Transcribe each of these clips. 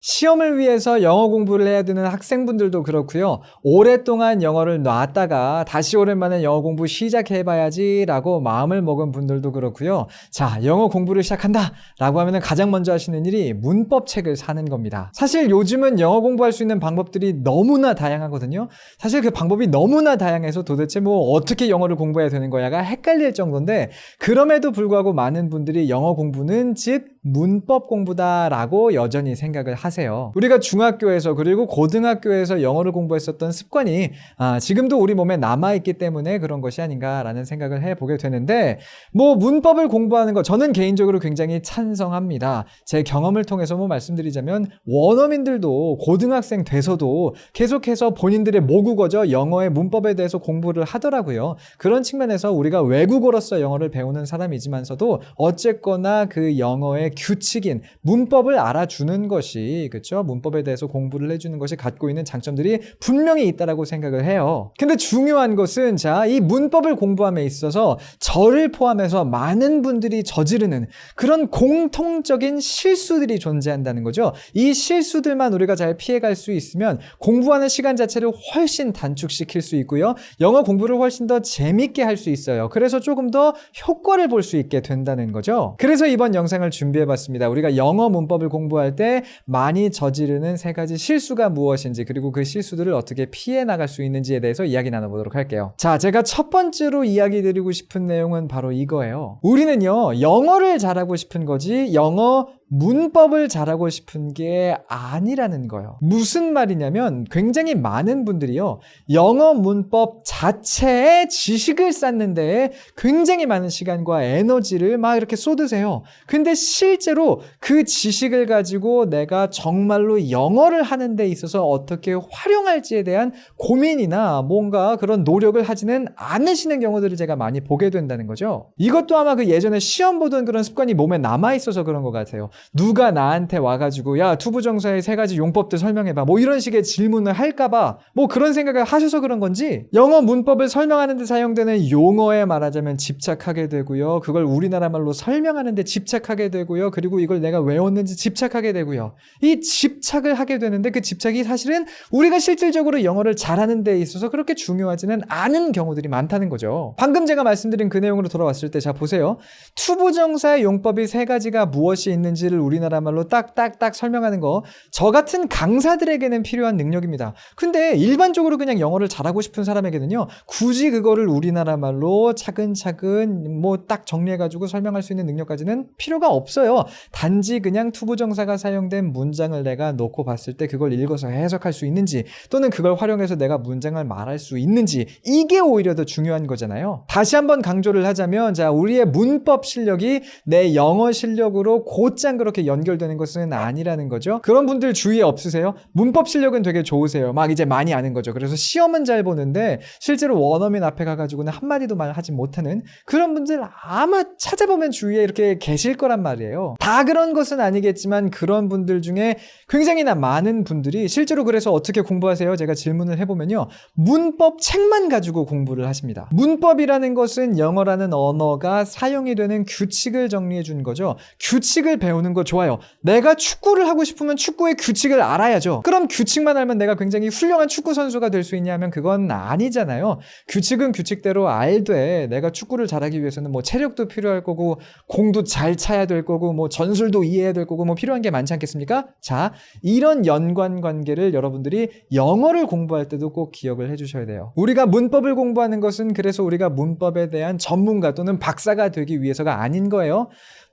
시험을 위해서 영어 공부를 해야 되는 학생분들도 그렇고요. 오랫동안 영어를 놨다가 다시 오랜만에 영어 공부 시작해봐야지 라고 마음을 먹은 분들도 그렇고요. 자, 영어 공부를 시작한다 라고 하면 가장 먼저 하시는 일이 문법 책을 사는 겁니다. 사실 요즘은 영어 공부할 수 있는 방법들이 너무나 다양하거든요. 사실 그 방법이 너무나 다양해서 도대체 뭐 어떻게 영어를 공부해야 되는 거야가 헷갈릴 정도인데 그럼에도 불구하고 많은 분들이 영어 공부는 즉 문법 공부다라고 여전히 생각을 하 세요. 우리가 중학교에서 그리고 고등학교에서 영어를 공부했었던 습관이 아, 지금도 우리 몸에 남아 있기 때문에 그런 것이 아닌가라는 생각을 해보게 되는데 뭐 문법을 공부하는 거 저는 개인적으로 굉장히 찬성합니다. 제 경험을 통해서 뭐 말씀드리자면 원어민들도 고등학생 돼서도 계속해서 본인들의 모국어죠 영어의 문법에 대해서 공부를 하더라고요. 그런 측면에서 우리가 외국어로서 영어를 배우는 사람이지만서도 어쨌거나 그 영어의 규칙인 문법을 알아주는 것이 그렇죠 문법에 대해서 공부를 해주는 것이 갖고 있는 장점들이 분명히 있다라고 생각을 해요. 근데 중요한 것은 자 이 문법을 공부함에 있어서 저를 포함해서 많은 분들이 저지르는 그런 공통적인 실수들이 존재한다는 거죠. 이 실수들만 우리가 잘 피해갈 수 있으면 공부하는 시간 자체를 훨씬 단축시킬 수 있고요. 영어 공부를 훨씬 더 재밌게 할 수 있어요. 그래서 조금 더 효과를 볼 수 있게 된다는 거죠. 그래서 이번 영상을 준비해 봤습니다. 우리가 영어 문법을 공부할 때 많이 저지르는 세 가지 실수가 무엇인지 그리고 그 실수들을 어떻게 피해 나갈 수 있는지에 대해서 이야기 나눠보도록 할게요. 자, 제가 첫 번째로 이야기 드리고 싶은 내용은 바로 이거예요. 우리는요, 영어를 잘하고 싶은 거지, 영어 문법을 잘하고 싶은 게 아니라는 거예요. 무슨 말이냐면 굉장히 많은 분들이요. 영어 문법 자체의 지식을 쌓는 데에 굉장히 많은 시간과 에너지를 막 이렇게 쏟으세요. 근데 실제로 그 지식을 가지고 내가 정말로 영어를 하는 데 있어서 어떻게 활용할지에 대한 고민이나 뭔가 그런 노력을 하지는 않으시는 경우들을 제가 많이 보게 된다는 거죠. 이것도 아마 그 예전에 시험 보던 그런 습관이 몸에 남아 있어서 그런 것 같아요. 누가 나한테 와가지고 야 투부정사의 세 가지 용법들 설명해봐. 뭐 이런 식의 질문을 할까봐 뭐 그런 생각을 하셔서 그런 건지 영어 문법을 설명하는 데 사용되는 용어에 말하자면 집착하게 되고요. 그걸 우리나라 말로 설명하는 데 집착하게 되고요. 그리고 이걸 내가 외웠는지 집착하게 되고요. 이 집착을 하게 되는데 그 집착이 사실은 우리가 실질적으로 영어를 잘하는 데 있어서 그렇게 중요하지는 않은 경우들이 많다는 거죠. 방금 제가 말씀드린 그 내용으로 돌아왔을 때 자 보세요. 투부정사의 용법이 세 가지가 무엇이 있는지 를 우리나라 말로 딱딱딱 설명하는 거 저 같은 강사들에게는 필요한 능력입니다. 근데 일반적으로 그냥 영어를 잘하고 싶은 사람에게는요. 굳이 그거를 우리나라 말로 차근차근 뭐 딱 정리해 가지고 설명할 수 있는 능력까지는 필요가 없어요. 단지 그냥 투부정사가 사용된 문장을 내가 놓고 봤을 때 그걸 읽어서 해석할 수 있는지 또는 그걸 활용해서 내가 문장을 말할 수 있는지 이게 오히려 더 중요한 거잖아요. 다시 한번 강조를 하자면 자, 우리의 문법 실력이 내 영어 실력으로 곧장 그렇게 연결되는 것은 아니라는 거죠. 그런 분들 주위에 없으세요? 문법 실력은 되게 좋으세요. 막 이제 많이 아는 거죠. 그래서 시험은 잘 보는데 실제로 원어민 앞에 가가지고는 한마디도 말 하지 못하는 그런 분들 아마 찾아보면 주위에 이렇게 계실 거란 말이에요. 다 그런 것은 아니겠지만 그런 분들 중에 굉장히나 많은 분들이 실제로 그래서 어떻게 공부하세요? 제가 질문을 해보면요. 문법 책만 가지고 공부를 하십니다. 문법이라는 것은 영어라는 언어가 사용이 되는 규칙을 정리해 주는 거죠. 규칙을 배우는 거 좋아요. 내가 축구를 하고 싶으면 축구의 규칙을 알아야죠. 그럼 규칙만 알면 내가 굉장히 훌륭한 축구 선수가 될 수 있냐면 그건 아니잖아요. 규칙은 규칙대로 알되 내가 축구를 잘하기 위해서는 뭐 체력도 필요할 거고 공도 잘 차야 될 거고 뭐 전술도 이해해야 될 거고 뭐 필요한 게 많지 않겠습니까? 자, 이런 연관 관계를 여러분들이 영어를 공부할 때도 꼭 기억을 해 주셔야 돼요. 우리가 문법을 공부하는 것은 그래서 우리가 문법에 대한 전문가 또는 박사가 되기 위해서가 아닌 거예요.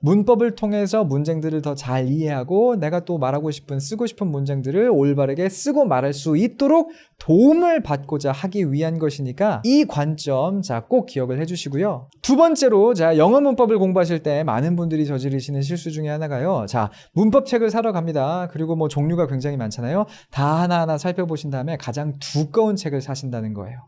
문법을 통해서 문장들을 더 잘 이해하고 내가 또 말하고 싶은 쓰고 싶은 문장들을 올바르게 쓰고 말할 수 있도록 도움을 받고자 하기 위한 것이니까 이 관점 자 꼭 기억을 해주시고요. 두 번째로 자 영어 문법을 공부하실 때 많은 분들이 저지르시는 실수 중에 하나가요. 자 문법 책을 사러 갑니다. 그리고 뭐 종류가 굉장히 많잖아요. 다 하나하나 살펴보신 다음에 가장 두꺼운 책을 사신다는 거예요.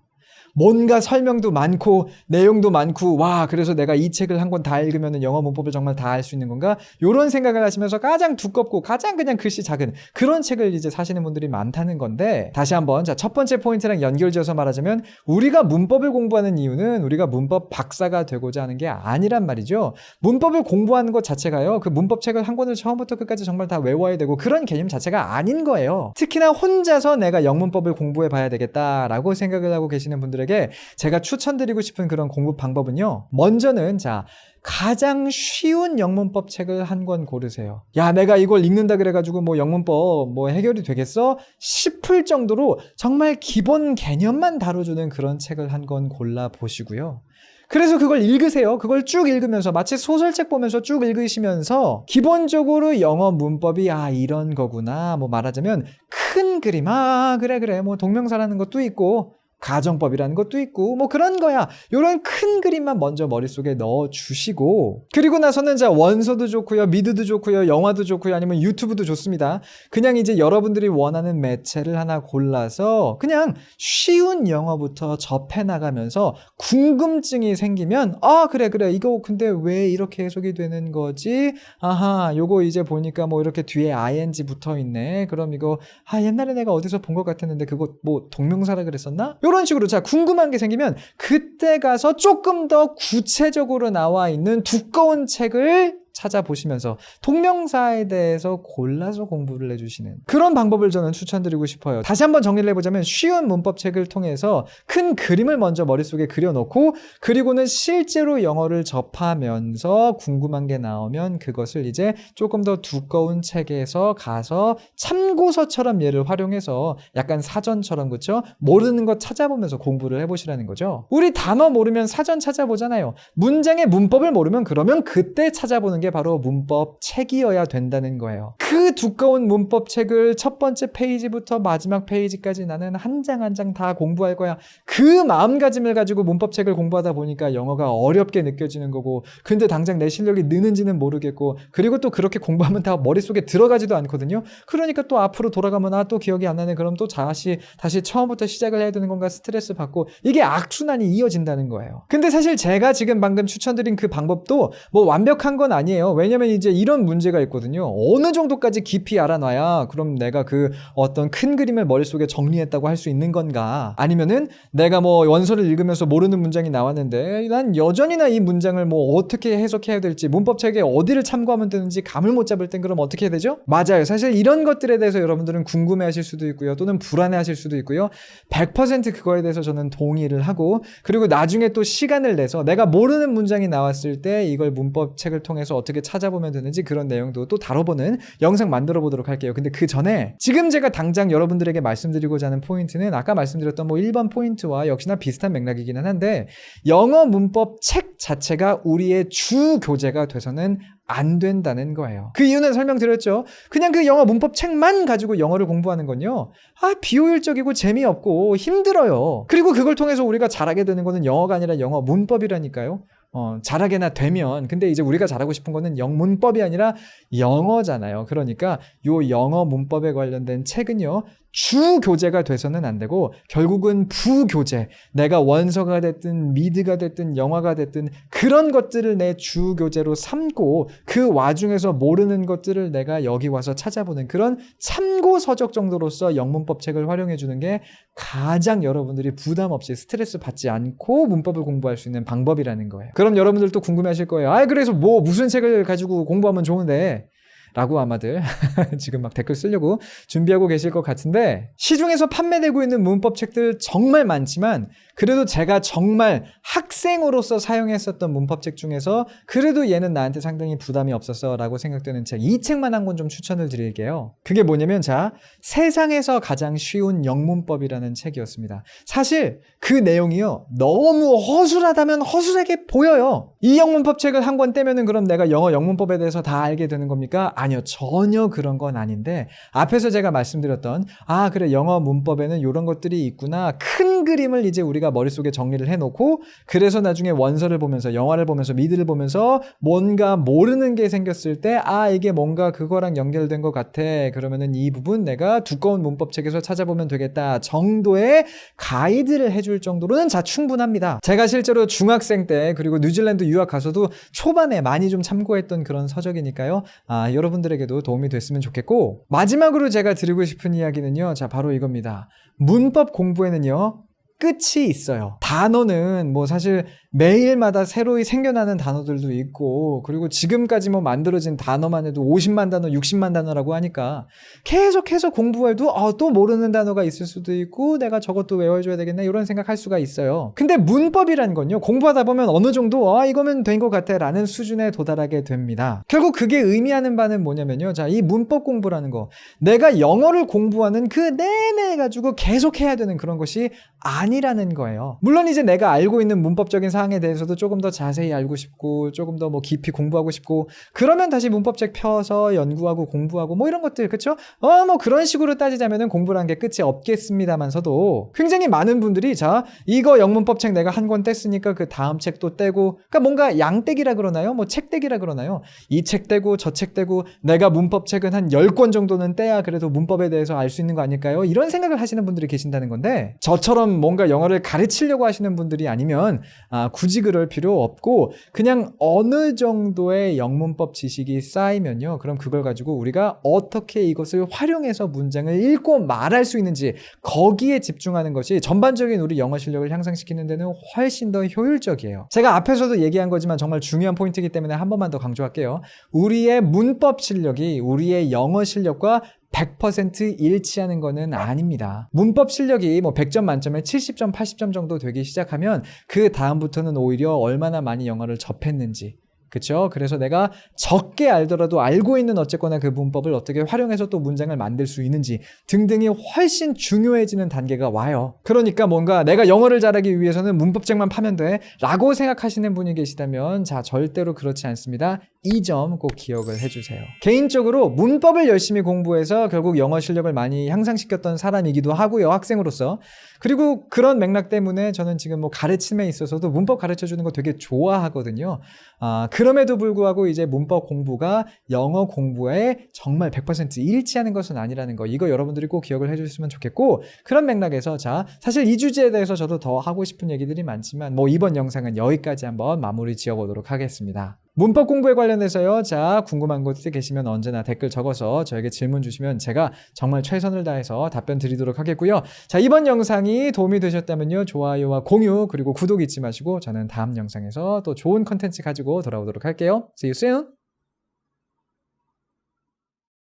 뭔가 설명도 많고 내용도 많고 와 그래서 내가 이 책을 한 권 다 읽으면 영어 문법을 정말 다 알 수 있는 건가? 이런 생각을 하시면서 가장 두껍고 가장 그냥 글씨 작은 그런 책을 이제 사시는 분들이 많다는 건데 다시 한번 자 첫 번째 포인트랑 연결지어서 말하자면 우리가 문법을 공부하는 이유는 우리가 문법 박사가 되고자 하는 게 아니란 말이죠. 문법을 공부하는 것 자체가요 그 문법 책을 한 권을 처음부터 끝까지 정말 다 외워야 되고 그런 개념 자체가 아닌 거예요. 특히나 혼자서 내가 영문법을 공부해 봐야 되겠다라고 생각을 하고 계시는 분들 에게 제가 추천드리고 싶은 그런 공부 방법은요. 먼저는 자, 가장 쉬운 영문법 책을 한 권 고르세요. 야, 내가 이걸 읽는다 그래가지고 뭐 영문법 뭐 해결이 되겠어? 싶을 정도로 정말 기본 개념만 다뤄주는 그런 책을 한 권 골라 보시고요. 그래서 그걸 읽으세요. 그걸 쭉 읽으면서 마치 소설책 보면서 쭉 읽으시면서 기본적으로 영어 문법이 아 이런 거구나 뭐 말하자면 큰 그림 아 그래 그래 뭐 동명사라는 것도 있고 가정법이라는 것도 있고 뭐 그런 거야. 요런 큰 그림만 먼저 머릿속에 넣어 주시고 그리고 나서는 자 원서도 좋고요. 미드도 좋고요. 영화도 좋고요. 아니면 유튜브도 좋습니다. 그냥 이제 여러분들이 원하는 매체를 하나 골라서 그냥 쉬운 영어부터 접해 나가면서 궁금증이 생기면 아 그래 그래 이거 근데 왜 이렇게 해석이 되는 거지? 아하 요거 이제 보니까 뭐 이렇게 뒤에 ing 붙어 있네. 그럼 이거 아 옛날에 내가 어디서 본 것 같았는데 그거 뭐 동명사라 그랬었나? 이런 식으로 자 궁금한 게 생기면 그때 가서 조금 더 구체적으로 나와 있는 두꺼운 책을 찾아보시면서 동명사에 대해서 골라서 공부를 해주시는 그런 방법을 저는 추천드리고 싶어요. 다시 한번 정리를 해보자면 쉬운 문법책을 통해서 큰 그림을 먼저 머릿속에 그려놓고 그리고는 실제로 영어를 접하면서 궁금한 게 나오면 그것을 이제 조금 더 두꺼운 책에서 가서 참고서처럼 얘를 활용해서 약간 사전처럼 그쵸? 모르는 것 찾아보면서 공부를 해보시라는 거죠. 우리 단어 모르면 사전 찾아보잖아요. 문장의 문법을 모르면 그러면 그때 찾아보는 게 바로 문법 책이어야 된다는 거예요. 그 두꺼운 문법 책을 첫 번째 페이지부터 마지막 페이지까지 나는 한 장 한 장 다 공부할 거야. 그 마음가짐을 가지고 문법 책을 공부하다 보니까 영어가 어렵게 느껴지는 거고, 근데 당장 내 실력이 느는지는 모르겠고, 그리고 또 그렇게 공부하면 다 머릿속에 들어가지도 않거든요. 그러니까 또 앞으로 돌아가면 아 또 기억이 안 나네. 그럼 또 다시 다시 처음부터 시작을 해야 되는 건가 스트레스 받고 이게 악순환이 이어진다는 거예요. 근데 사실 제가 지금 방금 추천드린 그 방법도 뭐 완벽한 건 아니에요. 왜냐면 이제 이런 문제가 있거든요. 어느 정도까지 깊이 알아놔야 그럼 내가 그 어떤 큰 그림을 머릿속에 정리했다고 할 수 있는 건가? 아니면은 내가 뭐 원서를 읽으면서 모르는 문장이 나왔는데 난 여전히나 이 문장을 뭐 어떻게 해석해야 될지 문법 책에 어디를 참고하면 되는지 감을 못 잡을 땐 그럼 어떻게 해야 되죠? 맞아요. 사실 이런 것들에 대해서 여러분들은 궁금해 하실 수도 있고요. 또는 불안해 하실 수도 있고요. 100% 그거에 대해서 저는 동의를 하고 그리고 나중에 또 시간을 내서 내가 모르는 문장이 나왔을 때 이걸 문법 책을 통해서 어떻게 찾아보면 되는지 그런 내용도 또 다뤄보는 영상 만들어 보도록 할게요. 근데 그 전에 지금 제가 당장 여러분들에게 말씀드리고자 하는 포인트는 아까 말씀드렸던 뭐 1번 포인트와 역시나 비슷한 맥락이기는 한데 영어 문법 책 자체가 우리의 주 교재가 돼서는 안 된다는 거예요. 그 이유는 설명드렸죠. 그냥 그 영어 문법 책만 가지고 영어를 공부하는 건요. 아, 비효율적이고 재미없고 힘들어요. 그리고 그걸 통해서 우리가 잘하게 되는 거는 영어가 아니라 영어 문법이라니까요. 어, 잘하게나 되면 근데 이제 우리가 잘하고 싶은 거는 영문법이 아니라 영어잖아요. 그러니까 요 영어 문법에 관련된 책은요. 주 교재가 돼서는 안 되고 결국은 부 교재 내가 원서가 됐든 미드가 됐든 영화가 됐든 그런 것들을 내 주 교재로 삼고 그 와중에서 모르는 것들을 내가 여기 와서 찾아보는 그런 참고 서적 정도로서 영문법 책을 활용해 주는 게 가장 여러분들이 부담 없이 스트레스 받지 않고 문법을 공부할 수 있는 방법이라는 거예요. 그럼 여러분들도 궁금해 하실 거예요. 아, 그래서 뭐 무슨 책을 가지고 공부하면 좋은데 라고 아마들 지금 막 댓글 쓰려고 준비하고 계실 것 같은데 시중에서 판매되고 있는 문법 책들 정말 많지만 그래도 제가 정말 학생으로서 사용했었던 문법 책 중에서 그래도 얘는 나한테 상당히 부담이 없었어 라고 생각되는 책 이 책만 한 권 좀 추천을 드릴게요. 그게 뭐냐면 자 세상에서 가장 쉬운 영문법이라는 책이었습니다. 사실 그 내용이요 너무 허술하다면 허술하게 보여요. 이 영문법 책을 한 권 떼면은 그럼 내가 영어 영문법에 대해서 다 알게 되는 겁니까? 아니요. 전혀 그런 건 아닌데 앞에서 제가 말씀드렸던 아, 그래. 영어 문법에는 이런 것들이 있구나. 큰 그림을 이제 우리가 머릿속에 정리를 해 놓고 그래서 나중에 원서를 보면서 영화를 보면서 미드를 보면서 뭔가 모르는 게 생겼을 때 아, 이게 뭔가 그거랑 연결된 것 같아. 그러면은 이 부분 내가 두꺼운 문법 책에서 찾아보면 되겠다. 정도의 가이드를 해줄 정도로는 자 충분합니다. 제가 실제로 중학생 때 그리고 뉴질랜드 유학 가서도 초반에 많이 좀 참고했던 그런 서적이니까요. 아, 여러분 들에게도 도움이 됐으면 좋겠고 마지막으로 제가 드리고 싶은 이야기는요. 자, 바로 이겁니다. 문법 공부에는요. 끝이 있어요. 단어는 뭐 사실 매일마다 새로이 생겨나는 단어들도 있고 그리고 지금까지 뭐 만들어진 단어만 해도 50만 단어, 60만 단어라고 하니까 계속해서 공부해도 어, 또 모르는 단어가 있을 수도 있고 내가 저것도 외워줘야 되겠네 이런 생각할 수가 있어요. 근데 문법이란 건요 공부하다 보면 어느 정도 아 이거면 된 것 같아 라는 수준에 도달하게 됩니다. 결국 그게 의미하는 바는 뭐냐면요. 자 이 문법 공부라는 거 내가 영어를 공부하는 그 내내 가지고 계속 해야 되는 그런 것이 아니 라는 거예요. 물론 이제 내가 알고 있는 문법적인 사항에 대해서도 조금 더 자세히 알고 싶고 조금 더 뭐 깊이 공부하고 싶고 그러면 다시 문법책 펴서 연구하고 공부하고 뭐 이런 것들 그쵸? 어 뭐 그런 식으로 따지자면은 공부란 게 끝이 없겠습니다만서도 굉장히 많은 분들이 자 이거 영문법책 내가 한 권 뗐으니까 그 다음 책도 떼고 그러니까 뭔가 양떼기라 그러나요? 뭐 책떼기라 그러나요? 이 책 떼고 저 책 떼고 내가 문법책은 한 10권 정도는 떼야 그래도 문법에 대해서 알 수 있는 거 아닐까요? 이런 생각을 하시는 분들이 계신다는 건데 저처럼 뭔가 영어를 가르치려고 하시는 분들이 아니면 아, 굳이 그럴 필요 없고 그냥 어느 정도의 영문법 지식이 쌓이면요. 그럼 그걸 가지고 우리가 어떻게 이것을 활용해서 문장을 읽고 말할 수 있는지 거기에 집중하는 것이 전반적인 우리 영어 실력을 향상시키는 데는 훨씬 더 효율적이에요. 제가 앞에서도 얘기한 거지만 정말 중요한 포인트이기 때문에 한 번만 더 강조할게요. 우리의 문법 실력이 우리의 영어 실력과 100% 일치하는 거는 아닙니다. 문법 실력이 뭐 100점 만점에 70점, 80점 정도 되기 시작하면 그 다음부터는 오히려 얼마나 많이 영어를 접했는지 그쵸? 그래서 내가 적게 알더라도 알고 있는 어쨌거나 그 문법을 어떻게 활용해서 또 문장을 만들 수 있는지 등등이 훨씬 중요해지는 단계가 와요. 그러니까 뭔가 내가 영어를 잘하기 위해서는 문법책만 파면 돼 라고 생각하시는 분이 계시다면 자 절대로 그렇지 않습니다. 이 점 꼭 기억을 해주세요. 개인적으로 문법을 열심히 공부해서 결국 영어 실력을 많이 향상시켰던 사람이기도 하고요. 학생으로서. 그리고 그런 맥락 때문에 저는 지금 뭐 가르침에 있어서도 문법 가르쳐 주는 거 되게 좋아하거든요. 아, 그럼에도 불구하고 이제 문법 공부가 영어 공부에 정말 100% 일치하는 것은 아니라는 거. 이거 여러분들이 꼭 기억을 해주셨으면 좋겠고, 그런 맥락에서 자, 사실 이 주제에 대해서 저도 더 하고 싶은 얘기들이 많지만, 뭐 이번 영상은 여기까지 한번 마무리 지어보도록 하겠습니다. 문법 공부에 관련해서요. 자, 궁금한 것들 계시면 언제나 댓글 적어서 저에게 질문 주시면 제가 정말 최선을 다해서 답변 드리도록 하겠고요. 자, 이번 영상이 도움이 되셨다면요. 좋아요와 공유 그리고 구독 잊지 마시고 저는 다음 영상에서 또 좋은 컨텐츠 가지고 돌아오도록 할게요. See you soon.